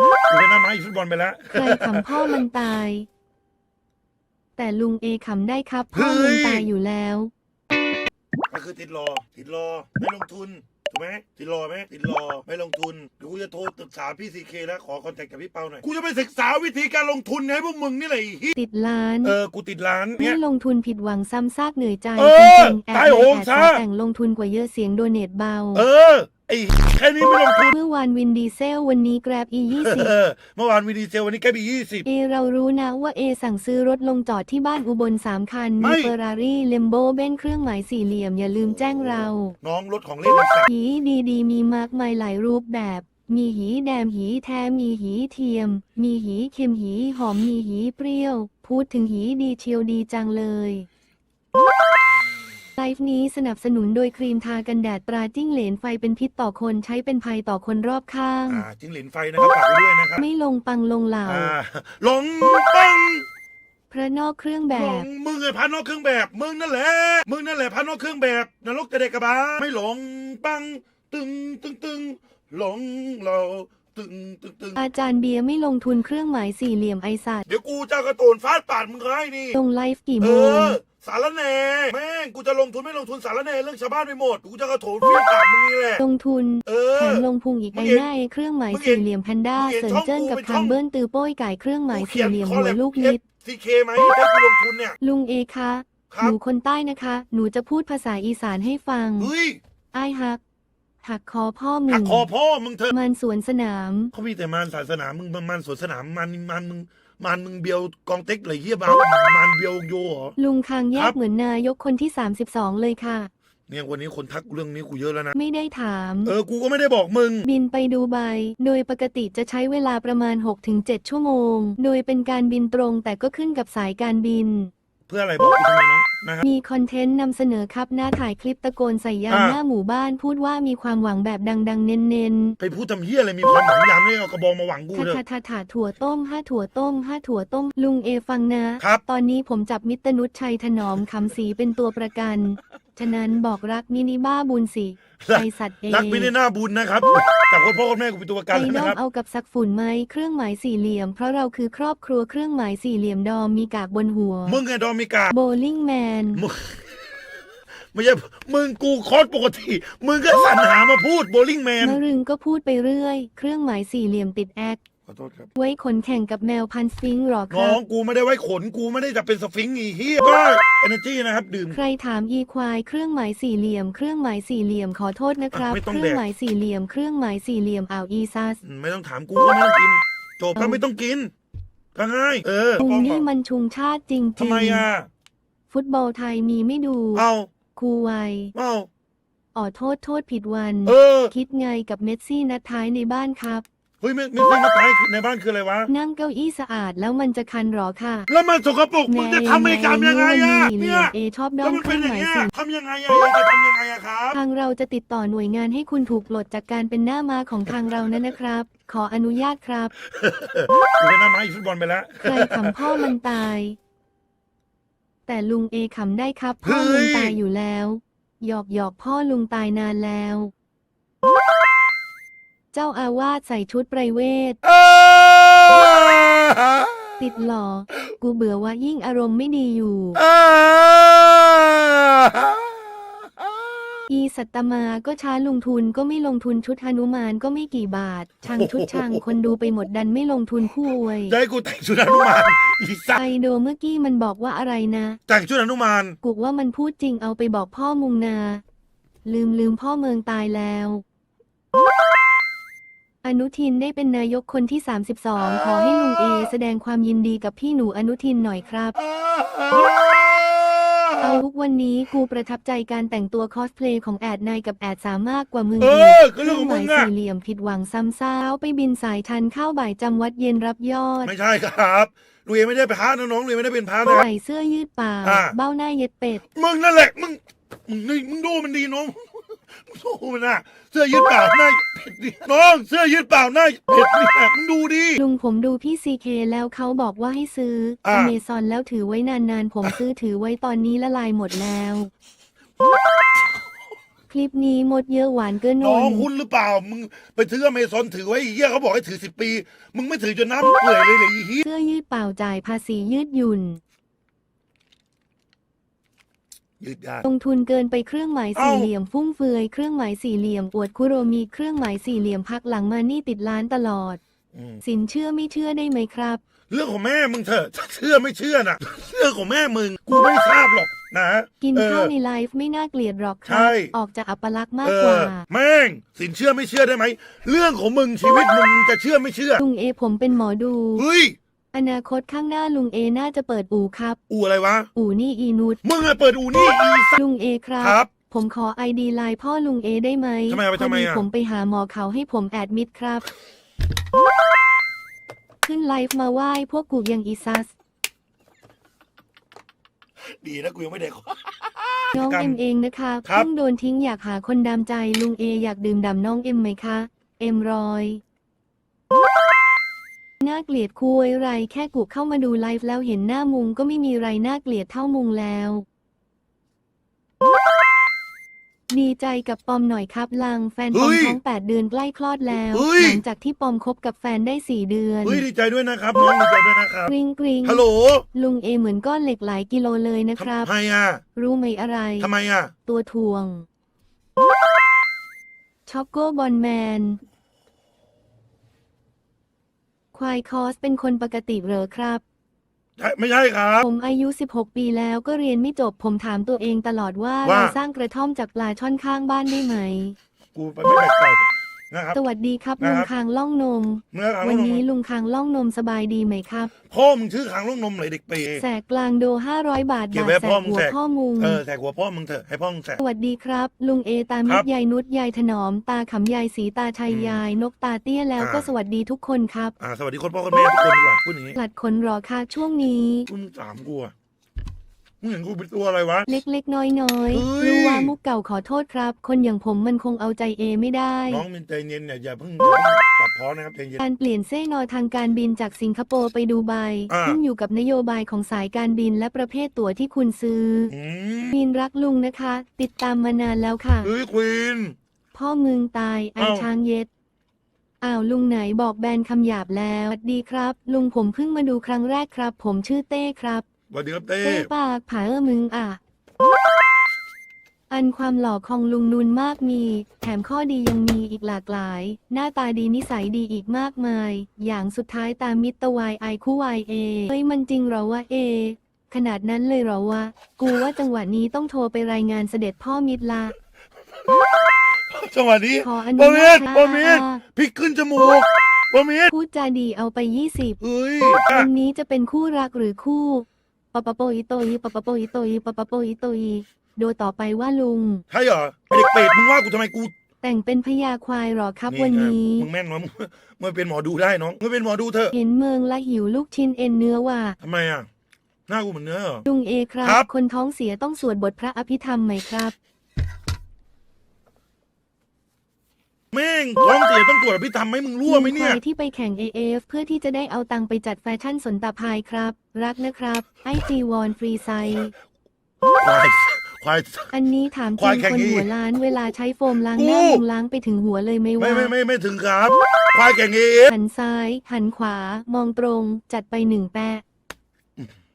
กูเป็นหน้าไม้ฟุตบอลไปแล้ว ใครขำพ่อมันตาย แต่ลุงเอขำได้ครับ พ่อเฮ้มึยงตายอยู่แล้ว ก็คือติดรอ ติดรอ ไม่ลงทุน ถูกไหมติดรอไหมติดรอ ไม่ลงทุนเดี๋ยวกูจะโทรศึกษาพี่ซีเคแล้วขอคอนแทคกับพี่เปาหน่อย กูจะไปศึกษาวิธีการลงทุนให้พวกมึงนี่แหละไอ้เหี้ยติดล้านเออ กูติดร้านนี่เนี่ย ลงทุนผิดหวังซ้ำซากเหนื่อยใจเอจอริงๆแอดตายโหงแอดซะ แต่งลงทุนกว่าเยอะเสียงโดเนทเบา เออ ไอ้แค่นี้ไม่ลงทุนเมื่อวานวินดีเซล วันนี้แกร็บอียี่สิบเออเมื่อวานวีดีเซลวันนี้แค่บียี่สิบ เอเรารู้นะว่าเอสั่งซื้อรถลงจอดที่บ้านอุบลสามคันไม่ มีเฟอร์รารี่เลมโบเบนเครื่องหมายสี่เหลี่ยมอย่าลืมแจ้งเราน้องรถของเล่นไอ้สัตว์หีดีดีๆมีมากมายหลายรูปแบบ มีหีแดมหีแท้มีหีเทียม มีหีเค็มหีหอมมีหีเปรี้ยว พูดถึงหีดีเชียวดีจังเลย ไลฟ์นี้สนับสนุนโดยครีมทากันแดดตราจิ้งเหลนไฟเป็นพิษต่อคนใช้เป็นภัยต่อคนรอบข้าง อ่าจิ้งหลินไฟนะครับฝากไว้ด้วยนะครับไม่ลงปังลงเหล่า อ่าหลงปังพระนอกเครื่องแบหลบ งมึงไอ้พันนอกเครื่องแบบมึงนั่นแหละมึงนั่นแหละพันนอกเครื่องแบบนรกกระเดกกระบาไม่หลงปังตึงตึงตึงหลงเราตึงตึงตึงอาจารย์เบียร์ไม่ลงทุนเครื่องหมายสี่เหลี่ยมไอสัตว์เดี๋ยวกูจะเอากระโตนฟาดปาดมึงให้นี่ลงไลฟ์กี่เอโมงอ สารแหน่แม่งกูจะลงทุนไม่ลงทุนสารแหน่เรื่องชาวบ้านไปหมดกูจะกระโถนฟาดปากมึงนี่แหละ ลงทุนเอแถอมลงพุงอีกมึไองเห็นหน้าไอเครื่องหมายมึงเห็นสี่เหลี่ยมแพนด้ามึงเห็นเสริมช่องเจิ้นกูกับเป็นคาช่องงเบิ้ลตือโป้ยไก่เครื่องหมายกูสี่เหลี่ยมคอหัแลวบลูกเอนิดซีเคไหมให้กูลงทุนเนี่ยลุงเอคะคหรับนูคนใต้นะคะ หนูจะพูดภาษาอีสานให้ฟังเฮ้ยไอ้ายฮักหักคอพ่อมึหักงคอพ่อมึงเถอะมันสวนสนามเขามีแต่มารศาสนามึงมันมันสวนสนามมันมันมึง มันมึงเบียวกองเต็กอะไรเหี้ยบ้ามันเบียวโยเหรอ ลุงคางแยครักบ เหมือนนายกคนที่ 32 เลยค่ะ เนี่ยวันนี้คนทักเรื่องนี้กูเยอะแล้วนะ ไม่ได้ถาม เออ กูก็ไม่ได้บอกมึง บินไปดูไบ โดยปกติจะใช้เวลาประมาณ 6-7 ชั่วโมง โดยเป็นการบินตรงแต่ก็ขึ้นกับสายการบิน เพื่ออะไรบอกกูทำไมน้องนะฮะ มีคอนเทนต์นำเสนอครับหน้าถ่ายคลิปตะโกนใส่ยามอ่าหน้าหมู่บ้านพูดว่ามีความหวังแบบดังๆ เน้นไปพูดทำเหี้ยอะไรมีความหวังยามไม่เอากระบองมาหวังกูๆทาเถอะทาทาถาถั่วต้มห้าถั่วต้มห้าถั่วต้มลุงเอฟังนะ ครับ ตอนนี้ผมจับมิตรนุชชัยถนอมคำศรีเป็นตัวประกันฉะนั้นบอกรักมินิบ้าบุญสิรักไอสัตว์เอรักไม่ได้หน้าบุญนะครับจับคนพ่อคนแม่กูเป็นตัวประกันไอ้แล้วน้อนะงครับ เอากับสักฝุ่นไหมเครื่องหมายสี่เหลี่ยม เพราะเราคือครอบครัวเครื่องหมายสี่เหลี่ยมดอมมีกากบนหัว มึงไงดอมิกา โบลิ่งแมน มึงไม่ใช่มึงกูคอสปกติ มึงก็สรรหามาพูดโบลิ่งแมนมะรึงก็พูดไปเรื่อย เครื่องหมายสี่เหลี่ยมติดแอค ขอโทษครับ ไว้ขนแข่งกับแมวพันธุ์สฟิงค์หรอคน้รัองบกูไม่ได้ไว้ขนกูไม่ได้จะเป็นสฟิงค์อีเฮียก็ เอเนจีนะครับ ดื่ม ใครถามอีควายเครื่องหมายสี่เหลี่ยมเครื่องหมายสี่เหลี่ยมขอโทษนะครับ อะไม่ต้องเคแดกรื่องหมายสี่เหลี่ยมเครื่องหมายสี่เหลี่ยมอ่าวอีซัสอืมไม่ต้องถามกูก็ไม่ต้องกินจบก็ไม่ต้องกินก็ง่าย เออคุงป้องนี่บอกมันชุงชาติจริงทำไมอะๆฟุตบอลไทยมีไม่ดูเอาครูไวเอาอ๋อโทษโทษผิดวัน เออ คิดไงกับเมสซี่นัดท้ายในบ้านครับ เฮ้ยไม่ไม่ไม่มาตายในบ้านคืออะไรวะ นั่งเก้าอี้สะอาดแล้วมันจะคันหรอค่ะแล้วมันสกปรกมึงจะทำให้กรรมยังไงอะแม่เนี่ยเอชอบด้แล้อวมมันเคเป็รื่นองอย่าหงมายเงี้ยสี่ทำยังไงอะยังจะทำยังไงอะครับ ทางเราจะติดต่อหน่วยงานให้คุณถูกปลดจากการเป็นหน้าม้าของทางเรานะนะครับ ขออนุญาตครับ กูเป็นหน้าไม้ฟุตบอลไปแล้ว ใครขำพ่อมันตาย แต่ลุงเอขำได้ครับ พ่อเฮ้ลุงยตายอยู่แล้ว หยอกหยอกพ่อลุงตายนานแล้ว เจ้าอาวาสใส่ชุดไพรเวทเออติดหล่อกูเบื่อว่ายิ่งอารมณ์ไม่ดีอยู่เอออีสัตตมาก็ช้าลงทุนก็ไม่ลงทุนชุดหนุมานก็ไม่กี่บาทช่างชุดช่างคนดูไปหมดดันไม่ลงทุนคู่อวยจะให้กูแต่งชุดอนุมานอีสัตไอว์โดเมื่อกี้มันบอกว่าอะไรนะ แต่งชุดอนุมาน กูว่ามันพูดจริงเอาไปบอกพ่อมุงนา ลืมลืมพ่อเมืองตายแล้ว อนุทินได้เป็นนายกคนที่ 32 ขอให้ลุงเอแสดงความยินดีกับพี่หนูอนุทินหน่อยครับ เอาทุกวันนี้กูประทับใจการแต่งตัวคอสเพลย์ของแอดนายกับแอดสามารถกว่ามึงเออีอกก็เรื่องของหมึมายงอะสี่เหลี่ยมผิดหวังซ้ำเศร้าไปบินสายทันเข้าบ่ายจำวัดเย็นรับยอด ไม่ใช่ครับลุยไม่ได้เป็นพระนะน้องลุยไม่ได้เป็นพระนะครับใส่เสื้อยืดป่าอ่า เบ้าหน้าเย็ดเป็ด มึงนั่นแหละมึงมึงนี่มึงดูมันดีน้อง มึงดูมันน่ะเสื้อยืดเปล่าหน้าเผ็ดดิน้องเสื้อยืดเปล่าหน้าเผ็ดเนี่ยมึงดูดิ ลุงผมดูพี่ซีเคแล้วเขาบอกว่าให้ซื้ออ่าอเมซอนแล้วถือไว้นานๆ ผมซื้อถือไว้ตอนนี้ละลายหมดแล้ว คลิปนี้หมดเยอะหวานเกินนน้องนหุ้นหรือเปล่า มึงไปถืออเมซอนถือไว้ไอ้เหี้ยเขาบอกให้ถือสิบปี มึงไม่ถือจนน้ำเปื่อยเลยเลยไอ้เหี้ยเสื้อยืดเปล่าจ่ายภาษียืดหยุ่น ยืดยาดลงทุนเกินไปเครื่องหมายเอ้าสี่เหลี่ยมฟุ่มเฟือยเครื่องหมายสี่เหลี่ยมอวดคุโรมีเครื่องหมายสี่เหลี่ยมพักหลังมานี่ติดล้านตลอด อืม สินเชื่อไม่เชื่อได้ไหมครับ เรื่องของแม่มึงเถอะเชื่อไม่เชื่อน่ะ เรื่องของแม่มึง กูไม่ทราบหรอกนะกินเออข้าวในไลฟ์ไม่น่าเกลียดหรอกคใช่รับออกจากอัปลักษณ์มากเอกว่าอแม่ง สินเชื่อไม่เชื่อได้ไหม เรื่องของมึงชีวิตมึงจะเชื่อไม่เชื่อลุงเอผมเป็นหมอดู เฮ้ย อนาคตข้างหน้าลุงเอน่าจะเปิดอู่ครับ อูอะไรวะ อู่นี่อีนุชมึงอะเปิดอูนี่อีสัตว์ลุงเอครับครับผมขอไอดีไลน์พ่อลุงเอได้ไหมทำไมเอาไปพอทำไมดีอะผมไปหาหมอเขาให้ผมแอดมิดครับ ขึ้นไลฟ์มาไหว้พวกกูยังอีซัส ดีนะกูยังไม่ได้น้องกรรมเอ็มเองนะคะครับ เพิ่งโดนทิ้งอยากหาคนดามใจลุงเออยากดื่มด่ำน้องเอ็มไหมคะ เอ็มรอย น่าเกลียดคุยไรแค่กูเข้ามาดูไลฟ์แล้วเห็นหน้ามุงก็ไม่มีไรน่าเกลียดเท่ามุงแล้ว ดีใจกับปอมหน่อยครับลังแฟนปอมเฮ้ยท้องแปดเดือนใกล้คลอดแล้ว เฮ้ย หลังจากที่ปอมคบกับแฟนได้สี่เดือนเฮ้ยดีใจด้วยนะครับน้องดีใจด้วยนะครับกริงกริงฮัลโหลลุงเอเหมือนก้อนเหล็กหลายกิโลเลยนะครับ ทำไมอะรู้ไหมอะไร ทำไมอะ ตัวทวงช็อกโกบอลแมน ควายคอสเป็นคนปกติเหรอครับใช่ไม่ใช่ครับ ผมอายุ 16 ปีแล้วก็เรียนไม่จบผมถามตัวเองตลอดว่าว่า เราสร้างกระท่อมจากปลาช่อนข้างบ้านได้ไหม กูไปไม่แปลกใจ นะครับ สวัสดีครับนะลุคงรับ คางล่องนมเมื่อครั้งวันลงนี้นมลุงคางล่องนมสบายดีไหมครับ พ่อมึงชื่อขางลูกนมเลยเด็กเปรย์ แสกกลางโด 500 บาทเก็บบาทไว้แสพ่อกมึงหัวแสก พ่อมุง เออแสกหัวพ่อมึงเถอะให้พ่อมึงแสก สวัสดีครับ ลุงเอตามิครัตบรยายนุชยายถนอม ตาขำยายสีตาชัยอืมยาย นกตาเตี้ยแล้วอ่า ก็สวัสดีทุกคนครับ อ่าสวัสดีคนพ่อคนแม่ทุกคนดีกว่าพูดอย่างนี้กลัดขนหรอคะช่วงนี้กูมึงสามกูอะ มึงเห็นกูเป็นตัวอะไรวะ เล็กๆ น้อยเฮ้ยๆรู้ว่ามุกเก่าขอโทษครับ คนอย่างผมมันคงเอาใจเอไม่ได้ น้องมินใจเย็นเนี่ยอย่าเพิ่งอย่าเพิ่งตัดพ้อนะครับใจเย็น การเปลี่ยนเส้นอทางการบินจากสิงคโปร์ไปดูไบอ่า ขึ้นอยู่กับนโยบายของสายการบินและประเภทตั๋วที่คุณซื้อออืมมินรักลุงนะคะ ติดตามมานานแล้วค่ะ เฮ้ยควีน พ่อมึงตายไอเอ้า ช้างเย็ดอ้าวลุงไหนบอกแบนคำหยาบแล้วสวัสดีครับ ลุงผมเพิ่งมาดูครั้งแรกครับ ผมชื่อเต้ครับ สวัสดีครับเต้เต้ปากผาเออมึงอะ อันความหล่อของลุงนุนมากมี แถมข้อดียังมีอีกหลากหลาย หน้าตาดีนิสัยดีอีกมากมาย อย่างสุดท้ายตามมิตรวายไอคู่วายเอเฮ้ยมันจริงเหรอวะเอ ขนาดนั้นเลยเหรอวะ กูว่าจังหวะนี้ต้องโทรไปรายงานเสด็จพ่อมิตรละจังหวะนี้ขออปนุอมิญาดตปอมิดพริกขึ้นจมูกปอมิดพูดจาดีเอาไปยี่สิบเฮ้ยวันนี้จะเป็นคู่รักหรือคู่ ปะปะโปอิโตอีปะปะโปอิโตอีปะปะโปอิโตอีโดยต่อไปว่าลุง ใช่เหรอไอ้เด็กเป็ดมึงว่ากูทำไมกูแต่งเป็นพญาควายเหรอครับวันอะนี้ มึงแม่นวะมึงมึงเป็นหมอดูได้น้องมึงเป็นหมอดูเถอะเห็นเมืองละหิวลูกชิ้นเอ็นเนื้อว่ะทำไมอะหน้ากูเหมือนเนื้อเหรอลุงเอครับครับ คนท้องเสียต้องสวดบทพระอภิธรรมไหมครับ แม่ งท้องเสียต้องตรวจพี่ทำไหมมึงรั่วไหมเนี่ยลุงควายที่ไปแข่ง AF เพื่อที่จะได้เอาตังค์ไปจัดแฟชั่นสนตาพายครับ รักนะครับไอจีวอนฟรีไซควายควาย อันนี้ถามจควาริยงแข่งคนอีหัวล้านเวลาใช้โฟมล้างหน้ากูมึงล้างไปถึงหัวเลยไหมไม่วะไม่ไม่ไม่ถึงครับควายแข่งเอฟหันซ้าย หันขวามองตรง จัดไปหนึ่งแปะ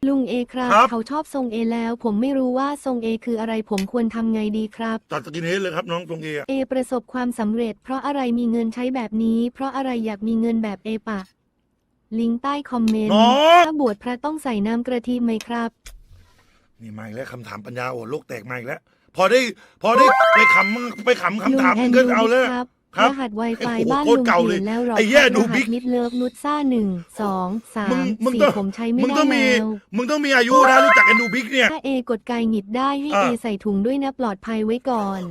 ลุงเอครับ ครับ เขาชอบทรงเอแล้ว ผมไม่รู้ว่าทรงเอคืออะไรผมควรทำไงดีครับ ตัดสกินเฮดเลยครับน้องตรงเออะเอประสบความสำเร็จ เพราะอะไรมีเงินใช้แบบนี้ เพราะอะไรอยากมีเงินแบบเอปะ ลิงก์ใต้คอมเมนต์น้องถ้าบวชพระต้องใส่น้ำกระทิไหมครับ นี่มาอีกแล้วคำถามปัญญาโอ้โลกแตกมาอีกแล้ว พอได้พอได้ไปขำไปขำคำถามลุมึงงแอก็นดูเอาเลยครับ ครับรหัส Wi-Fi โอ้โหบ้านโคลุตงรเก่าเปเลยลี่ยนแล้วหรอไอ้แย่ครับดูรหับิ๊สกมิดเลิฟนุชซ่าหนึ่งสองสามึมงมึงสี่ต้องผมใช้ไม่มึงได้ต้องมี แล้ว มึงต้องมีอายุนะรู้จักแอนดูบิ๊กเนี่ย ถ้าเอกดไกหงิดได้ให้อะเอใส่ถุงด้วยนะปลอดภัยไว้ก่อน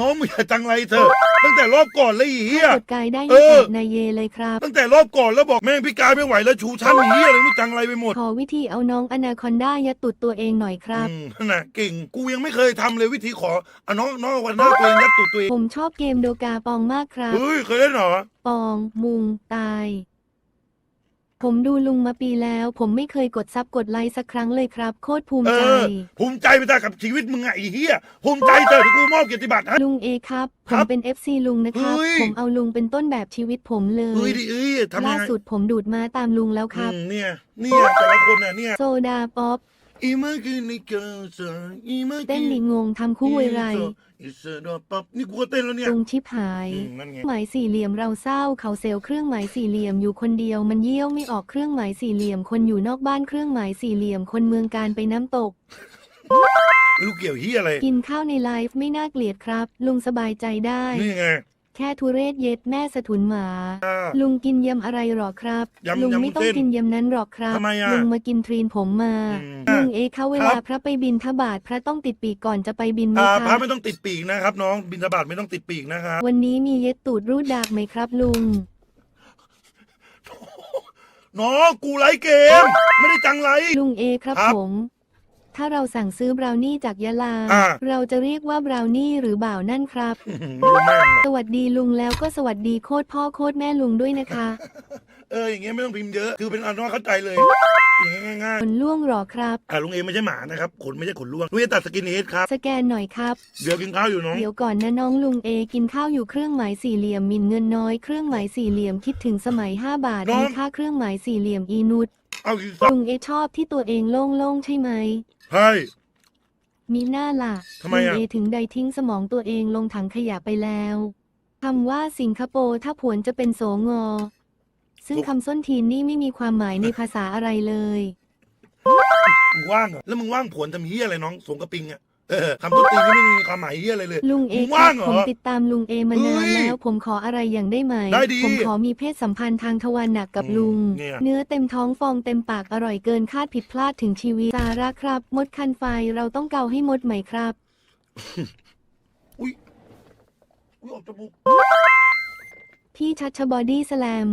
น้องมึงอย่าจังไรเถอะตั้งแต่รอบก่อนเลยไอ้เฮีย กดไกได้เอให้อแอบนายเยเลยครับ ตั้งแต่รอบก่อนแล้วบอกแม่งพี่กายไม่ไหวแล้วชูชั้นหนีอะไรไม่รู้จังไรไปหมดขอวิธีเอาน้องอนาคอนด้ายัดตุดตัวเองหน่อยครับ อืมนั่นน่ะเก่งกูยังไม่เคยทำเลยวิธีขอเอาน้องน้องวันหน้าตัวเองยัดตูดตัวเองผมชอบเกมโดกาปองมากครับ เฮ้ยเคยเล่นเหรอปอง มุง ตาย ผมดูลุงมาปีแล้ว ผมไม่เคยกดซับกดไลค์สักครั้งเลยครับ โคตรภูมิเอใจ อ ภูมิใจไปตากับชีวิตมึงอะไอ้เหี้ยภูมิใจเถอะที่กูมอบเกียรติบัตรให้ ลุงเอครับคผรัมบเป็น FC ลุงนะครับ เฮ้ย ผมเอาลุงเป็นต้นแบบชีวิตผมเลเอ้ยย ดิเอ้ยทำยัล่างไงสุดผมดูดมาตามลุงแล้วครับ อืมเนี่ย เนี่ยแต่ละคนน่ะเนี่ย โซดาป๊อป อีเมื่อคืนนี่เกิดเจออีเมื่อคืเต้นดิงงทำคู่ไวไรอีเซอร์ดอปั๊บนี่กูก็เต้นแล้วเนี่ยลุงชิบหายอืมนั่นไง หมายสี่เหลี่ยมเราเศร้าเขาเซลล์เครื่องหมายสี่เหลี่ยมอยู่คนเดียวมันเยี่ยวไม่ออกเครื่องหมายสี่เหลี่ยมคนอยู่นอกบ้านเครื่องหมายสี่เหลี่ยมคนเมืองการไปน้ำตกไม่รู้เกี่ยวเฮียอะไรกินข้าวในไลฟ์ไม่น่าเกลียดครับ ลุงสบายใจได้ นี่ไง แค่ทุเรศเย็ดแม่สะทุนหมาอ่าลุงกินยำอะไรหรอครับ ยำลุงยำไม่ต้องเส้นกินยำนั้นหรอกครับ ทำไมอะลุงมากินทรีนผมมา อืมลุงเอเขาเวครัลาบพระไปบินทบาทพระต้องติดปีกก่อนจะไปบินไหมอ่าคพรัระบไม่ต้องติดปีกนะครับ น้องบินทบาทไม่ต้องติดปีกนะครับวันนี้มีเย็ดตูดรูดดากไหมครับลุง น้องกูไลฟ์เกม ไม่ได้จังไร ลุงเอครับครับ ผม ถ้าเราสั่งซื้อบราวนี่จากยะลา อ่า เราจะเรียกว่าบราวนี่หรือบ่าวนั่นครับไม่รู้แม่งหรอกสวัสดีลุงแล้วก็สวัสดีโคตรพ่อโคตรแม่ลุงด้วยนะคะเอออย่างเงี้ยไม่ต้องพิมพ์เยอะ คือเป็นอันว่าเข้าใจเลย อย่างเงี้ยง่ายขนล่วงหรอครับ ๆอ่าลุงเอไม่ใช่หมานะครับขนไม่ใช่ขนล่วงลุงเอตัดสกินเฮดครับ สแกนหน่อยครับ เดี๋ยวกินข้าวอยู่น้อง เดี๋ยวก่อนนะน้องลุงเอกินข้าวอยู่เครื่องหมายสี่เหลี่ยมมินเงินน้อยเครื่องหมายสี่เหลี่ยมคิดถึงสมัย 5 บาทน้อง มีค่าเครื่องหมายสี่เหลี่ยมอีนุดเอากินสักลุงเอชอบที่ตัวเองโล่งๆใช่ไหม ใช่ มีหน้าล่ะทำไมลุงอะเอถึงใดทิ้งสมองตัวเองลงถังขยะไปแล้วคำว่าสิงคโปร์ถ้าผวนจะเป็นโสงอ ซึ่งคำส้นทีนนี่ไม่มีความหมายในภาษาอะไรเลย มึงว่างเหรอแล้วมึงว่างผวนทำเฮียอะไรน้องสงกระปิงอะ เออคำพูดตีนก็ไม่มีความหมายเฮียอะไรเลยลุงเอมึงครัว่าบงเหรอผมติดตามลุงเอมานานเฮ้ยแล้ว ผมขออะไรอย่างได้ไหม ได้ดีผมขอมีเพศสัมพันธ์ทางทวารหนักกับอืมลุง เนี่ย เนื้อเต็มท้องฟองเต็มปากอร่อยเกินคาดผิดพลาดถึงชีวิตสาระครับ มดคันไฟเราต้องเกาให้มดไหมครับ อุ้ยอุ้ยออกจมูกพี่ชัดชบอดี้สแลม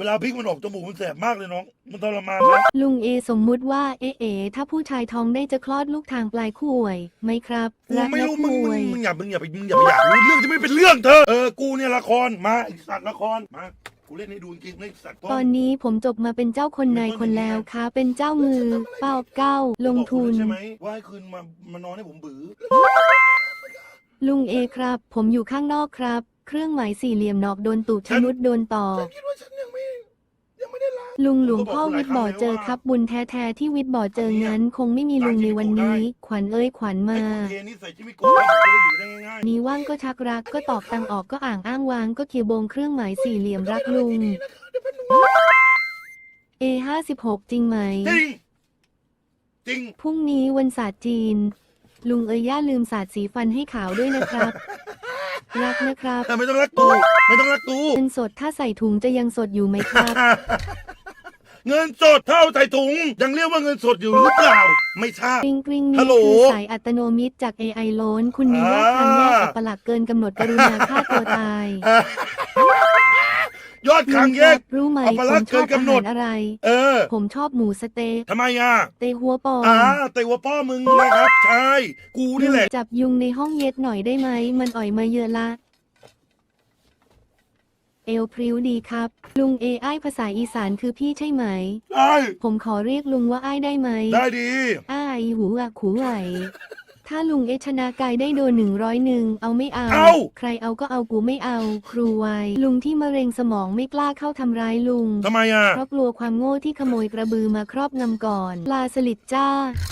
เวลาพริกมันออกจมูกมันแสบมากเลยน้อง มันทรมานนะลุงเอสมมุติว่าเอเอถ้าผู้ชายท้องได้จะคลอดลูกทางปลายคู่อวยไหมครับกูรักไม่และรู้มึงคู่มึองวยมึงอย่ามึงอย่าไปมึงอย่าไปอยากรู้เรื่องจะไม่เป็นเรื่องเธอเออกูเนี่ยละครมาไอสัตว์ละครมากูเล่นให้ดูจริงๆนะไอสัตว์ตอนนี้ผมจบมาเป็นเจ้าคนนายคนแล้วค่ะเป็นเจ้ามือ เป้าเก้า ลงทุนใช่ไหมว่าให้คืนมามานอนให้ผมบื้อ ลุงเอครับ ผมอยู่ข้างนอกครับ เครื่องหมายสี่เหลี่ยมนอกโดนตูดชนุดโดนต่อฉันคิดว่าฉันยังไม่ยังไม่ได้ ลาลุงหลวงพ่อวิทย์บ่อเจอครับ บุญแท้ๆที่วิทย์บ่อเจองั้น คงไม่มีลุงในวันนี้ ขวัญเอ้ยขวัญไอ้มาคุณเทนี่ใส่ที่ไม่โกงผมจะได้อยู่ได้ง่ายนี้ว่างก็ชักรักก็ตอกตังออกก็อ่างอ้างวางก็เขียวโบงเครื่องหมายสี่เหลี่ยมรักลุง A ห้าสิบหกจริงไหมๆจริง จริง พรุ่งนี้วันศาสตร์จีน ลุงเอ้ยย่าลืมศาสตร์สีฟันให้ขาวด้วยนะครับ รักนะครับ แต่ไม่ต้องรักกู ไม่ต้องรักกู เงินสดถ้าใส่ถุงจะยังสดอยู่ไหมครับ เงินสดเท่าใส่ถุง ยังเรียกว่าเงินสดอยู่หรือเปล่า ไม่ใช่กริงกริงฮันี่ลโหลคือสายอัตโนมัติจาก AI โล้นคุณมียอดทางแยกอ่าอัปลักษณ์เกินกำหนดกรุณาฆ่าตัวตายยอดคางแยลุกครับรู้ไหมอัปผลัมกษณ์ชอบเกินอากำหนหาดรอะไร เออผมชอบหมูสะเต๊ะทำไมอะเตะหัวปอมอ่าแต่ว่าพ่อมึงนะครับ ใช่ กูนี่แหละ จับยุงในห้องเย็ดหน่อยได้ไหม มันอ่อยมาเยอะละ เอวพริ้วดีครับ ลุงเอไอภาษาอีสานคือพี่ใช่ไหม ได้ผมขอเรียกลุงว่าไอ้ได้ไหมได้ดี อ้ายหูอะขูไหวถ้าลุงเอชนากายได้โดนหนึ่งร้อยหนึ่งเอาไม่เอา เอา ใครเอาก็เอากูไม่เอา ครูไวลุงที่มะเร็งสมองไม่กล้าเข้าทำร้ายลุง ทำไมอะ เพราะกลัวความโง่ที่ขโมยกระบือมาครอบงำก่อน ปลาสลิดจ้า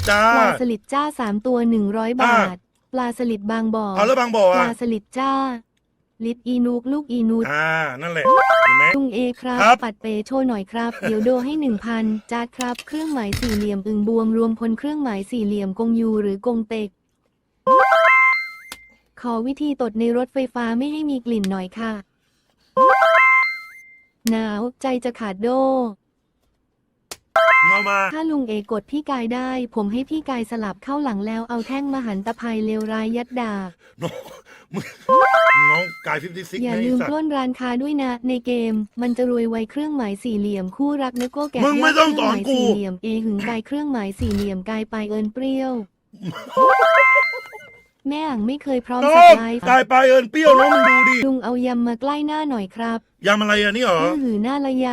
จ้า ปลาสลิดจ้าสามตัวหนึ่งร้อยบาท ปลาสลิดบางบ่อ เอาแล้วบางบ่อปอะ ลาสลิดจ้า ลิดอีนูกลูกอีนูดอ่า นั่นแหละเห็นไหม ลุงเอครับ ครับ ปัดเปโชว์หน่อยครับ เดี๋ยวโดให้หนึ่งพันจาดครับ เครื่องหมายสี่เหลี่ยมอึงบวมรวมพลเครื่องหมายสี่เหลี่ยมกงยูหรือกงเต็ก ขอวิธีตดในรถไฟฟ้าไม่ให้มีกลิ่นหน่อยค่ะ หนาวใจจะขาดโดมึ งเอามาถ้าลุงเอกดพี่กายได้ ผมให้พี่กายสลับเข้าหลังแล้วเอาแท่งมหันตภัยเลวร้ายยัดดาบน้องมึงน้องกายฟิฟตี้ซิกอย่าไงลืมสัตปว์ล้นร้านค้าด้วยนะ ในเกม มันจะรวยไวเครื่องหมายสี่เหลี่ยมคู่รักนึกโก้แกะมึงไม่ต้องสอนกูเครื่องหมายสี่เหลี่ยมเอหึงกายเครื่องหมายสี่เหลี่ยมกายไปเอินเปรี้ยว แม่อ่างไม่เคยพร้อมน้สัอบงไลฟ์ตายไปเอิญเปรี้ยวน้องมึงดูดิลุงเอายำมาใกล้หน้าหน่อยครับยำอะไรอะนี่เหรออื้อหือหน้าละย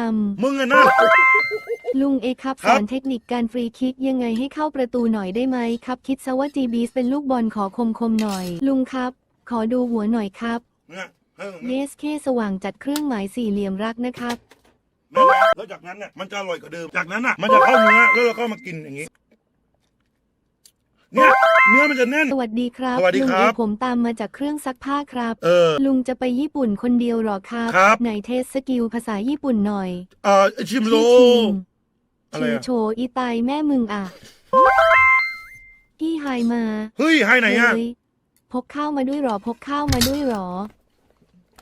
มึงอะนะำ ลุงเอครับครัสบอนเทคนิคการฟรีคิกยังไงให้เข้าประตูหน่อยได้ไหมครับ คิดซะว่าจีบีสเป็นลูกบอลขอคมคมๆหน่อย ลุงครับ ขอดูหัวหน่อยครับ เนี่ยเออเยสเคสว่างจัดเครื่องหมายสี่เหลี่ยมรักนะครับ นั่นนะแล้วจากนั้นน่ะมันจะอร่อยกว่าเดิม จากนั้นน่ะ มันจะเข้าเนื้อแล้วเราก็มากินอย่างงี้ เนี่ยเนื้อมันจะแน่น สวัสดีครับสวัสดีลุงครับเอผมตามมาจากเครื่องซักผ้าครับ เออ ลุงจะไปญี่ปุ่นคนเดียวหรอครับ ครับ ไหนเทสสกิลภาษาญี่ปุ่นหน่อย เอ่อชิมโลพี่ชิงอะไร ชิงอะโชอีไตแม่มึงอะพี่ไฮมา เฮ้ยให้ไหนอะ เฮ้ยพกข้าวมาด้วยหรอ พกข้าวมาด้วยหรอ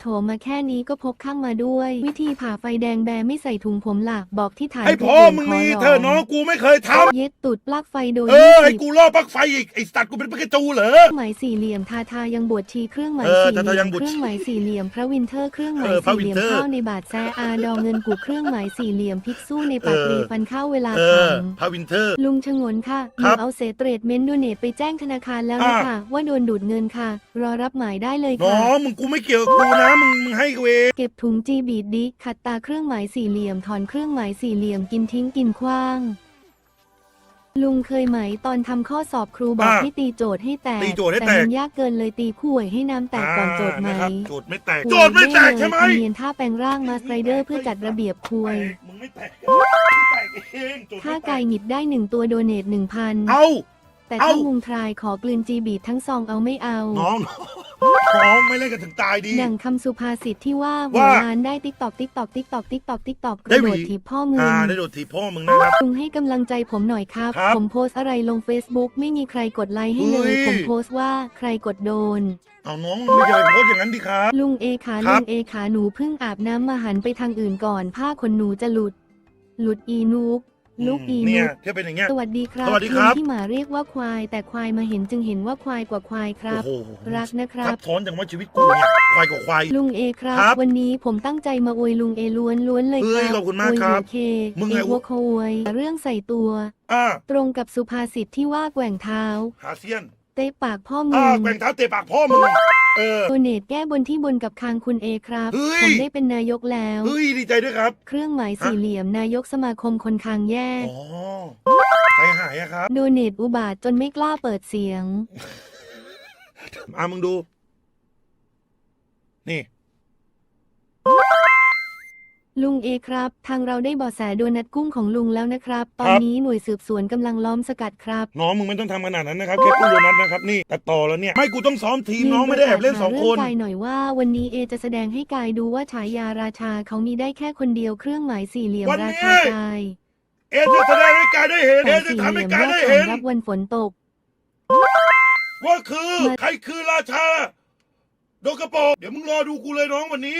โถมาแค่นี้ก็พกข้างมาด้วย วิธีผ่าไฟแดงแบไม่ใส่ถุงผมหลักบอกที่ถ่ายให้พ่อมึงมีขร้เธอะน้องกูไม่เคยทเย็ดตูดปลั๊กไฟโดยำเออให้ยี่สิบกูล่อปลั๊กไฟอีกไอ้สัตว์กูเป็นปิกาจูเหรอเครื่องหมายสี่เหลี่ยมทาทายังบวชชีเครื่องหมายเออสี่เหทาทายัลี่ยงมบวชชีเครื่องหมายสี่เหลี่ยมพระวินเทอร์เครื่องหมายเออพระสี่วิเหนลี่ยมเทอร์ข้าวในบาทแซอาดองเงินกูเครื่องหมายสี่เหลี่ยมพิกสู้ในปากเออ รีฟันเข้าเวลาเอขัองพาวินเทอร์ลุงชงนค่ะหครันูบเอาเศษเตรดเมนต์โดเนทไปแจ้งธนาคารแล้วอ่านะคะว่าโดนดูดเงินค่ะ รอรับหมายได้เลยน้ค่ะ องมึงกูไม่เกี่ยวกับกูนะมึงมึงให้กูเองเก็บถุงจีบีดดิขัดตาเครื่องหมายสี่เหลี่ยมถอนเครื่องหมายสี่เหลี่ยมกินทิ้งกินขว้าง ลุงเคยไหมตอนทำข้อสอบครูบอกอ่าให้ตีโจทย์ให้แตกตีโจทย์ให้แตกแต่มันยากเกินเลยตีคู่หวยให้น้ำแตกก่อนโจทย์ไหม อ่านะครับโจทย์ไม่แตกคุยโจทย์ไม่แตกใช่ไหมด้เลยทำเนียนท่าแปลงร่างมาสไตรเดอร์เพื่อจัดระเบียบคุยมึงไม่แตกมึงแตกเองโจทย์ถ้าไม่แตไก่หงิบได้หนึ่งตัวโดเนทหนึ่งพัน เอา แต่เอ้าถ้ามุงทรายขอกลืนจีบีดทั้งซองเอาไม่เอา น้องน้องไม่เล่นกันถึงตายดีดังคำสุภาษิตที่ว่าหัว่าวล้านได้ติ๊กตอกติ๊กตอกติ๊กตอกติ๊กตอกติ๊กตอกกได้ระหวีโดดถีบพ่อมึงอ่าได้โดดทีพ่อมึงนะครับลุงให้กำลังใจผมหน่อยครับครับผมโพสต์อะไรลง Facebook ไม่มีใครกดไลค์ให้เลเฮ้ยยผมโพสต์ว่าใครกดโดนเอาน้องมึงไม่เคยโพสต์อย่างนั้นดิครับ ลุงเอขาครัลุบงเอขาหนูเพิ่งอาบน้ำมาหันไปทางอื่นก่อน ผ้าขนหนูจะหลุด หลุดอีนุก ลูกอีเนี่นุยกที่เป็นอย่างเงี้ย สวัสดีครับสวัสดีครับลุงที่หมาเรียกว่าควาย แต่ควายมาเห็นจึงเห็นว่าควายกว่าควายครับ โอ้โหรักนะครัทับ บซ้อนอย่างว่าชีวิตกูเนี่ยควายกับควาย ลุงเอครับ ครับวันนี้ผมตั้งใจมาอวยลุงเอล้วนล้วนๆเลยเฮ้คยรับขอบคุณมากครับอวยหัวเคมึงเอไงวัวโควยเรื่องใส่ตัว อ่าตรงกับสุภาษิตที่ว่าแกว่งเท้า หาเซียน เตะปากพ่อมึอ่างแกว่งเท้าเตะปากพ่อมึงเออ โดเนทแก้บนที่บนกับคางคุณเอครับ เฮ้ย ผมได้เป็นนายกแล้ว เฮ้ยดีใจด้วยครับ เครื่องหมายสี่เหลี่ยมนายกสมาคมคนคางแยกอ๋อใจหายอะครับโดเนทอุบาทจนไม่กล้าเปิดเสียง อ่ามึงดู นี่ ลุงเอครับ ทางเราได้เบาะแสโดนัทกุ้งของลุงแล้วนะครับ ตอนครับนี้หน่วยสืบสวนกำลังล้อมสกัดครับน้องมึงไม่ต้องทำขนาดนั้นนะครับแค่กูโดนัทนะครับนี่แต่ต่อแล้วเนี่ยไม่กูต้องซ้อมทีมน้องไม่ได้แอบเล่นสองคนเรื่องกายหน่อยว่าวันนี้เอจะแสดงให้กายดูว่าฉายาราชาเขามีได้แค่คนเดียวเครื่องหมายสี่เหลี่ยมวันนี้ราชากายเอจะแสดงให้กายได้เห็นเอแต่จะสี่ทำเหให้ลี่ยมกายว่าได้กาเห็รนรับวันฝนตก ว่าคือมาใครคือราชา โดกระโปงเดี๋ยวมึงรอดูกูเลยน้องวันนี้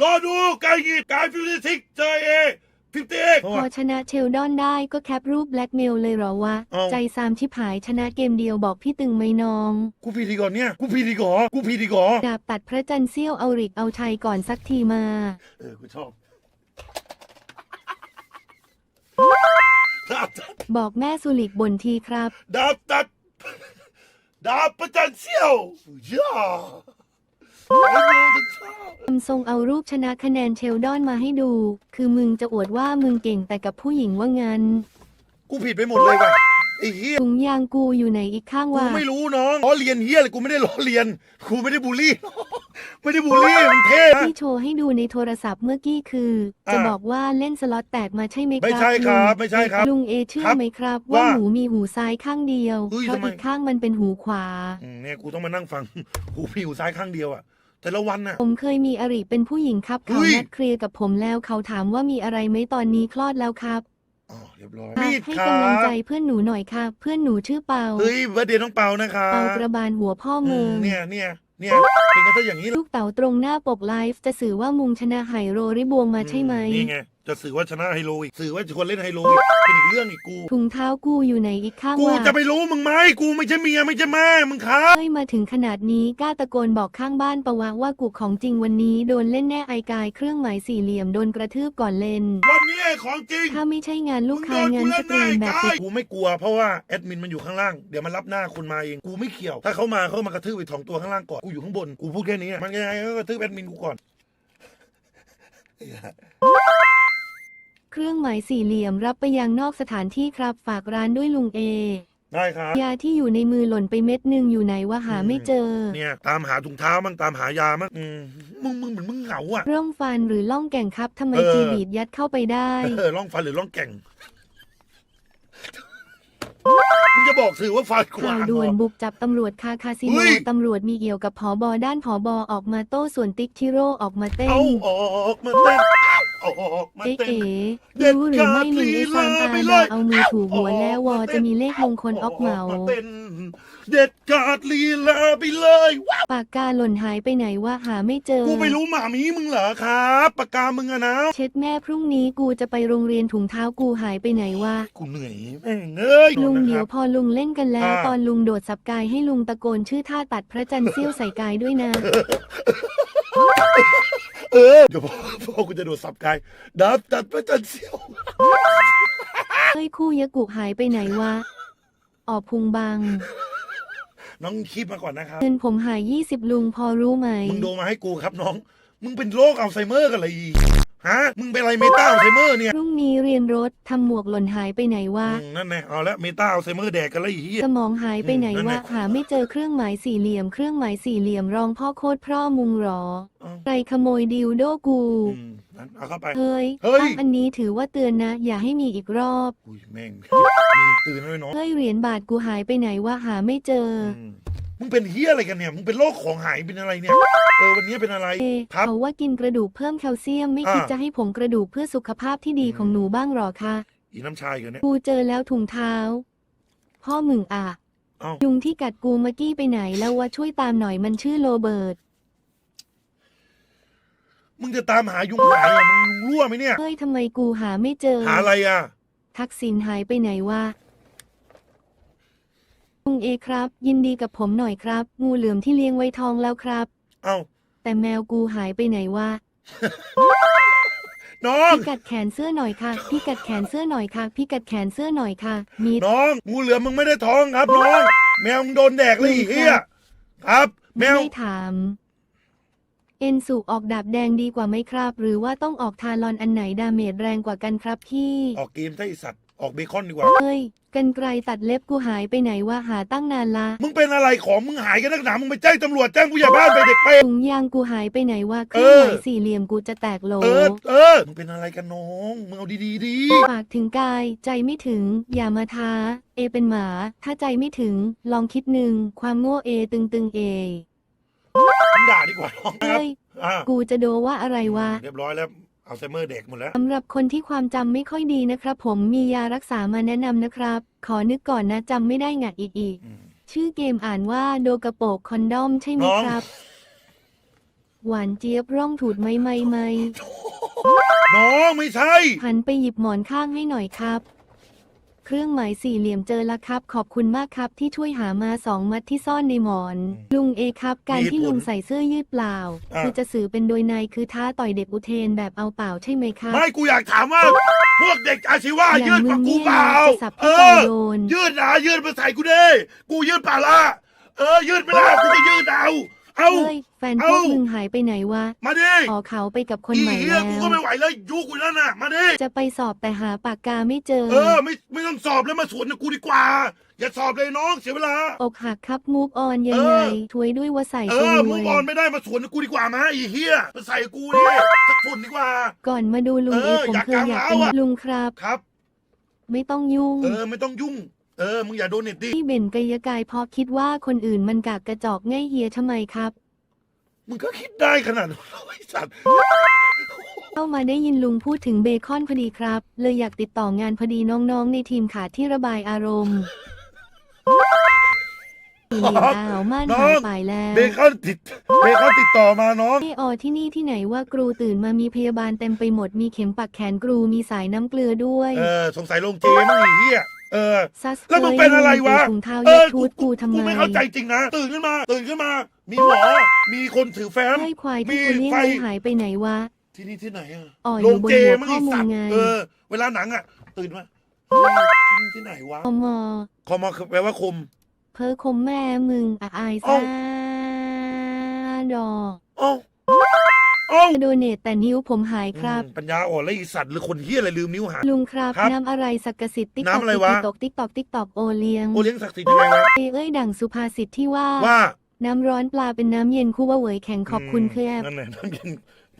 รอดูกายหยิบกายฟิวสิกเจอเอฟิฟตี้เอ็กพอชนะเชลดอนได้ก็แคปรูปแบล็กเมลเลยเหรอวะเอาใจซามชิบหายชนะเกมเดียวบอกพี่ตึงไหมน้อง กูพีดีก่อนเนี่ย กูพีดีก่อนกูพีดีก่อนดาบตัดพระจันทร์เสี้ยวเอาริกเอาชัยก่อนสักทีมา เออ กูชอบดาบตัดบอกแม่สุลิกบ่นทีครับ ดาบตัด ดาบประจันเซี่ยวย่า ทำทรงเอารูปชนะคะแนนเชลดอนมาให้ดู คือมึงจะอวดว่ามึงเก่งแต่กับผู้หญิงว่างั้นกูผิดไปหมดเลยว่ะไอ้เฮียถุงยางกูอยู่ไหนอีกข้างกูวะไม่รู้น้องล้อเลียนเฮียเลยกูไม่ได้ล้อเลียนกูไม่ได้บูลลี่ ไม่ได้บูลลี่มันเท่นะ ที่โชว์ให้ดูในโทรศัพท์เมื่อกี้คือ จะอ่าบอกว่าเล่นสล็อตแตกมาใช่ไหมครับไม่ใช่ครับลุงไม่ใช่ครับลุงเอเชื่อครับไหมครับ ว่าว่าหมูมีหูซ้ายข้างเดียวเฮ้ยเพราะทำไม อีกข้างมันเป็นหูขวา อืมเนี่ยกูต้องมานั่งฟังหูพี่หูซ้ายข้างเดียวอะ แต่ละวันน่ะ ผมเคยมีอริเป็นผู้หญิงครับเฮ้เขายนัดเคลียร์กับผมแล้วเขาถามว่ามีอะไรไหมตอนนี้คลอดแล้วครับอ๋อเรียบร้อยอะมีดให้ครักำลังใจบเพื่อนหนูหน่อยค่ะเพื่อนหนูชื่อเปา เฮ้ยเบอร์เดย์น้องเปานะคะเปากระบาลหัวพ่ออืเมืมองเนี่ยเนี่ยเนี่ยเป็นกันซะอย่างนี้ลูกเต๋าตรงหน้าปกไลฟ์จะสื่อว่ามุงชนะไหโรริบวงมาใช่ไหม นี่ไง จะสื่อว่าชนะไฮโลอีกสื่อว่าคนเล่นไฮโลอีกเป็นอีกเรื่องอีกกู ถุงเท้ากูอยู่ไหนอีกข้างกูว่าจะไปรู้มึงไหมกูไม่ใช่เมียไม่ใช่แม่มึงครับเฮ้ยมาถึงขนาดนี้กล้าตะโกนบอกข้างบ้านปะวะว่ากูของจริงวันนี้โดนเล่นแน่ไอกายเครื่องหมายสี่เหลี่ยมโดนกระทืบก่อนเล่น วันนี้ไอ้ของจริง ถ้าไม่ใช่งานลูกค้ามึงานโดสตรีมแบบปิดกูไม่กลัวเพราะว่าแอดมินมันอยู่ข้างล่าง เดี๋ยวมันรับหน้าคุณมาเอง กูไม่เกี่ยว ถ้าเขามาเขามากระทืบไปสองตัวข้างล่างก่อน กูอยู่ข้างบน กูพูดแค่นี้ มันยังไงก็กระทืบแอดมินกูก่อน เครื่องหมายสี่เหลี่ยมรับไปยังนอกสถานที่ครับฝากร้านด้วยลุงเอ ได้ครับยาที่อยู่ในมือหล่นไปเม็ดหนึ่งอยู่ไหนว่าหาไม่เจอ เนี่ย ตามหาถุงเท้ามั่งตามหายามั่งอืมมึงมึงเหมือนมึงเหงาอะ ร่องฟันหรือล่องแก่งครับทำไมเออ จีบีดยัดเข้าไปได้ เออล่องฟันหรือล่องแก่งมึงจะบอกสื่อว่าฟันกูข่าวอ่านด่วนเหรอ บุกจับตำรวจคาคาสิโนเฮ้ยตำรวจมีเกี่ยวกับผอบอด้านผอบอออกมาโต้ส่วนติ๊กชิโร่ออกมาเต้เอานออกมาเต้นเอาออกมาเอ๊ะเต้น เอ๋เด็ดรู้หรือไม่ขาดลุงลีไอ้ฟาร์มลาอาไปเลดายเอามือถูหัวแล้ววอออกมาเต้นจะมีเลขมงคลออกเหมาเต้นเด็ดขาดลีลาไปเลยว้าวปากกาหล่นหายไปไหนว่าหาไม่เจอ กูไม่รู้หมามีมึงเหรอครับปากกามึงอะนะ เช็ดแม่พรุ่งนี้กูจะไปโรงเรียนถุงเท้ากูหายไปไหนวะกูเหนื่อยแม่งเอ้ยลุงนะเดี๋คยรัวบพอลุงเล่นกันแล้วอ่าตอนลุงโดดสับกายให้ลุงตะโกนชื่อท่าตัดพระจันทร์เสี้ยวใส่กายด้วยนะ เออเดี๋ยวพอพอกูจะโดดสับกายดับตัดพระจันทร์เสียวเฮ้ยคู่ยะกุหายไปไหนวะ ออกพุงบังน้องคิดมาก่อนนะครับเงินผมหายยี่สิบลุงพอรู้ไหมมึงโดนมาให้กูครับน้อง มึงเป็นโรคอัลไซเมอร์กันเลยอี ฮะ มึงเป็นอะไรเมตาอัลไซเมอร์เนี่ย พรุ่งนี้เรียนรถทำหมวกหล่นหายไปไหนวะ อืมนั่นแน่เอาละเมตาอัลไซเมอร์แดกกันแล้วไอีเหี้ย สมองหายไปไหนอืมนั่นวะแหละหาไม่เจอเครื่องหมายสี่เหลี่ยม เครื่องหมายสี่เหลี่ยมรองพ่อโคตรพร่อมุงหรอ เอาใครขโมยดิวโดกูอืมนั้นเอาเข้าไป เฮ้ยเฮ้ยตั้งอันนี้ถือว่าเตือนนะ อย่าให้มีอีกรอบ อุ้ยแม่งมีตื่นแล้วเนาะเฮ้ยเหรียญบาทกูหายไปไหนวะหาไม่เจอ อืม มึงเป็นเฮียอะไรกันเนี่ย มึงเป็นโรคของหายเป็นอะไรเนี่ย เออวันนี้เป็นอะไรเอะครับ เขาว่ากินกระดูกเพิ่มแคลเซียมไม่คิดอ่าจะให้ผงกระดูกเพื่อสุขภาพที่ดีของหนูบ้างหรอคะอีน้ำชายกันเนี่ยกูเจอแล้วถุงเท้า พ่อมึงอะเอ้ายุงที่กัดกูเมื่อกี้ไปไหนแล้วว่าช่วยตามหน่อยมันชื่อโรเบิร์ตมึงจะตามหายุงหายอะมึงยุงรั่วไหมเนี่ยเฮ้ยทำไมกูหาไม่เจอ หาอะไรอะ ทักษิณหายไปไหนวะ ลุงเอครับ ยินดีกับผมหน่อยครับ งูเหลือมที่เลี้ยงไว้ท้องแล้วครับ เอ้า แต่แมวกูหายไปไหนวะน้อง พี่กัดแขนเสื้อหน่อยค่ะ พี่กัดแขนเสื้อหน่อยค่ะ พี่กัดแขนเสื้อหน่อยค่ะ มีน้อง งูเหลือมมึงไม่ได้ท้องครับน้อง แมวมึงโดนแดกเลยไอีเฮียครับ แมวไม่ถาม เอ็นสุออกดาบแดงดีกว่าไหมครับ หรือว่าต้องออกทารอนอันไหนดาเมจแรงกว่ากันครับพี่ ออกเกมซะไอสัตว์ ออกเบคอนดีกว่า เฮ้ย กันไกลตัดเล็บกูหายไปไหนวะหาตั้งนานละมึงเป็นอะไรของมึงหายกันนักหนา มึงไปแจ้งตำรวจแจ้งผู้ใหญ่บ้านไปเด็กไปถุงยางกูหายไปไหนวะเคเอรื่องอหมายสี่เหลี่ยมกูจะแตกโหลเออ เออ มึงเป็นอะไรกันน้อง มึงเอาดีๆดีปากถึงกายใจไม่ถึง อย่ามาท้า เอเป็นหมา ถ้าใจไม่ถึง ลองคิดหนึ่งความโง่เอตึงตึงเอมึงด่าดีกว่าน้องนะครับเฮ้ยอ่ากูจะโดว่าอะไรวะ เรียบร้อยแล้ว อัลไซเมอร์แดกหมดแล้ว สำหรับคนที่ความจำไม่ค่อยดีนะครับ ผมมียารักษามาแนะนำนะครับ ขอนึกก่อนนะจำไม่ได้งะอีกอีก อืม ชื่อเกมอ่านว่าโดกระโปกคอนดอมใช่ไหมน้อง ครับ หวานเจี๊ยบร่องถูดไหมไหมไหมน้องไม่ใช่ หันไปหยิบหมอนข้างให้หน่อยครับเค รื่องหมายสี่เหลี่ยมเจอแล้วครับ ขอบคุณมากครับที่ช่วยหามาสองมัดที่ซ่อนในหมอนอืมลุงเอครับ การมีเหตุที่ลุงผลใส่เสื้อยืดเปล่า อะ คือจะสื่อเป็นโดยในคือท้าต่อยเด็กอุเทนแบบเอาเปล่าใช่ไหมครับไม่กูอยากถามว่า พวกเด็กอาชีวะอย่ายืดงกมึว่างกูเนี่ยเปล่าจะสับเอให้ใจอ โดน ยืดนะยืดมาใส่กูดิกูยืดเปล่าล่ะเออ ยืดไม่ได้กูก็ยืดเอา เอาเฮ้ยแฟนพเอ้าวกมึงหายไปไหนวะมาดิขอเขาไปกับคนอีใหม่เหี้ยแล้วกูก็ไม่ไหวแล้วยุกูนั่นน่ะ มาดิ จะไปสอบแต่หาปากกาไม่เจอ เออไม่ไม่ต้องสอบแล้วมาสวนกับกูดีกว่า อย่าสอบเลยน้องเสียเวลา อกหักครับมูฟออนยังเอไงอถวยด้วยว่าใส่เอตัวอรมึวงยบอลไม่ได้มาสวนกับกูดีกว่ามาอีเหี้ยมาใส่กูดิสักฝุ่นดีกว่า ก่อนมาดูลุงเอเออผมอยากเคยอยากกางเป็นเท้าอะ ลุงครับ ครับ ไม่ต้องยุ่ง เออไม่ต้องยุ่ง เออ มึงอย่าโดนเน็ตดิที่เบ่นกายกายเพราะคิดว่าคนอื่นมันกากกระจอกง่ายเฮียทำไมครับ มึงก็คิดได้ขนาดนั้นไอ้สัตว์ เข้ามาได้ยินลุงพูดถึงเบคอนพอดีครับ เลยอยากติดต่องานพอดีน้องๆ ในทีมขาดที่ระบายอารมณ์เหลียอ้าวม่านน้อง หายไปแล้วเบคอนติดเบคอนติดต่อมาน้องไออที่นี่ที่ไหนว่ากรูตื่นมามีพยาบาลเต็มไปหมดมีเข็มปักแขนกรูมีสายน้ำเกลือด้วย เออ สงสัยลงเจมั้งไอ้เหี้ย เออ ซัสแล้วมึงเป็นอะไรวะ ถุงเท้าเอยัดอทูดกูทำไมกูไม่เข้าใจจริงนะ ตื่นขึ้นมา ตื่นขึ้นมา มีหมอ มีคนถือแฟ้มไอ้ควายมีที่กูเลี้ยงไฟไว้หายไปไหนวะ ที่นี่ที่ไหนอะอ๋ออลยู่งบนเจหัวมั้งข้อไอ้มูสัลตว์ไง เออ เวลาหนังอะตื่นมาเฮ้ยที่นี่ที่ไหนวะ อมอ คอมอคือแปลว่าคมเพอคมแม่มึงอะอายเอ้าซ่าดอก เอ้า เอ้าโดเนตแต่นิ้วผมหายครับ อืมปัญญาอ่อนแล้วไอีสัตว์หรือคนเหี้ยอะไรลืมนิ้วหาลุงครับ ครับน้ำอะไรสักกะสิทธิ์ติ๊กตน้ำอกอะไรวะติ๊กตอกติ๊กตอกติ๊กตอกโอเลี้ยงโอเลี้ยงศักดิ์สิทธิ์ยังไงวะเอ้ยดั่งสุภาษิตที่ว่า ว่าน้ำร้อนปลาเป็นน้ำเย็นคู่ว่าเหวยแข็งขอบคุณมครับนั่นแหละน้ำเย็น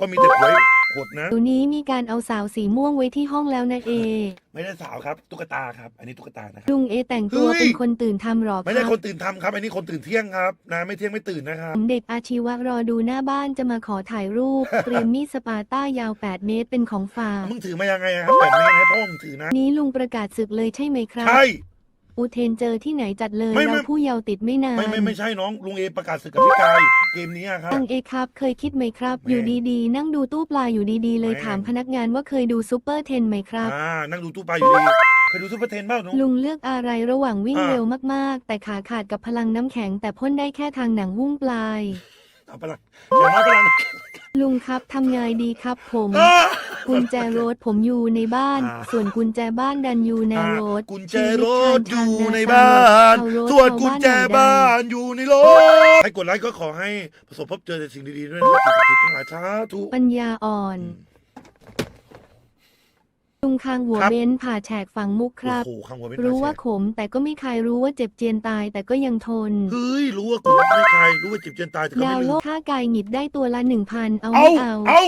ก็มีแต่หวย ขดนะเดี๋ยวนี้มีการเอาสาวสีม่วงไว้ที่ห้องแล้วนะเอ ไม่ได้สาวครับ ตุ๊กตาครับ อันนี้ตุ๊กตานะครับ ลุงเอแต่งตัวเฮ้ย เป็นคนตื่นทำหรอคไม่ได้รับคนตื่นทำครับ อันนี้คนตื่นเที่ยงครับนะไม่เที่ยงไม่ตื่นนะครับ ผมเด็กอาชีวะรอดูหน้าบ้านจะมาขอถ่ายรูป เตรียมมีดสปาต้ายาว 8 เมตรเป็นของฝากมึงถือมายังไงอะครับแบบนี้ให้พ่อมึงถือนะ นี้ลุงประกาศศึกเลยใช่ไหมครับ ใช่ อุเทนเจอที่ไหนจัดเลยไม่ไม่ เราผู้เยาว์ติดไม่นานไม่ไม่ไม่ใช่น้องลุงเอประกาศศึกกับพี่กายเกมนี้อะครับ ตังเอครับ เคยคิดไหมครับไม่อยู่ดีๆ นั่งดูตู้ปลาอยู่ดีๆ เลยไม่ ถามพนักงานว่าเคยดูซูเปอร์เทนไหมครับ อ่านั่งดูตู้ปลาอยู่ดีเคยดูซูเปอร์เทนเปล่าน้อง ลุงเลือกอะไรระหว่างวิ่งอ่า เร็วมากๆ แต่ขาขาดกับพลังน้ำแข็ง แต่พ่นได้แค่ทางหนังหุ้งปลาย เอาพลังอย่างน้อยพลัง ลุงครับทำไงดีครับผมอ่ากุญแจรถผมอยู่ในบ้านอ่าส่วนกุญแจบ้านดันอยู่ในรถ กุญแจรถอยู่ในบ้าน ส่วนกุญแจบ้านอยู่ในรถให้กดไลค์ก็ขอให้ประสบพบเจอแต่สิ่งดีๆด้วยนะครับสิ่งศักดิ์สิทธิ์ทั้งหลายสาธุปัญญาอ่อน ลุงคางหัวครับ เบ้นผ่าแฉกฝังมุกครับ โอ้โหข้างหัวเป็นรู้ว่าแฉกขมแต่ก็ไม่ใครรู้ว่าเจ็บเจียนตายแต่ก็ยังทน เฮ้ยรู้ว่ากูไม่ใครรู้ว่าเจ็บเจียนตายแต่ก็ดาวไม่โลรู้กค่ากายหงิดได้ตัวละหนึ่งพันเอาเอาไม่เอา เอา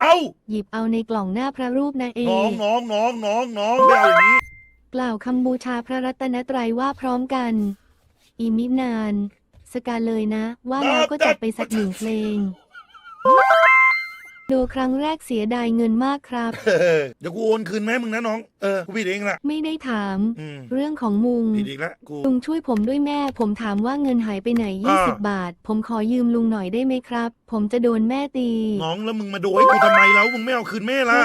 เอาหยิบเอาในกล่องหน้าพระรูปนะเอ น้องน้องน้องน้องน้องไม่เอาอย่างนี้ กล่าวคำบูชาพระรัตนตรัยว่าพร้อมกัน อีมินาน สกาเลยนะ ว่าแล้วก็จัดไปสักหนึ่งเพลง ดูครั้งแรกเสียดายเงินมากครับ เออเดี๋ยวกูโอนคืนแม่มึงนะน้อง เออ กูผิดเองละไม่ได้ถาม อืม เรื่องของมุง ผิดอีกแล้วกู ลุงช่วยผมด้วยแม่ ผมถามว่าเงินหายไปไหน อ่า 20 บาท ผมขอยืมลุงหน่อยได้ไหมครับ ผมจะโดนแม่ตี น้องแล้วมึงมาโดยให้กูทำไมแล้วมึงไม่เอาคืนแม่ล่ะ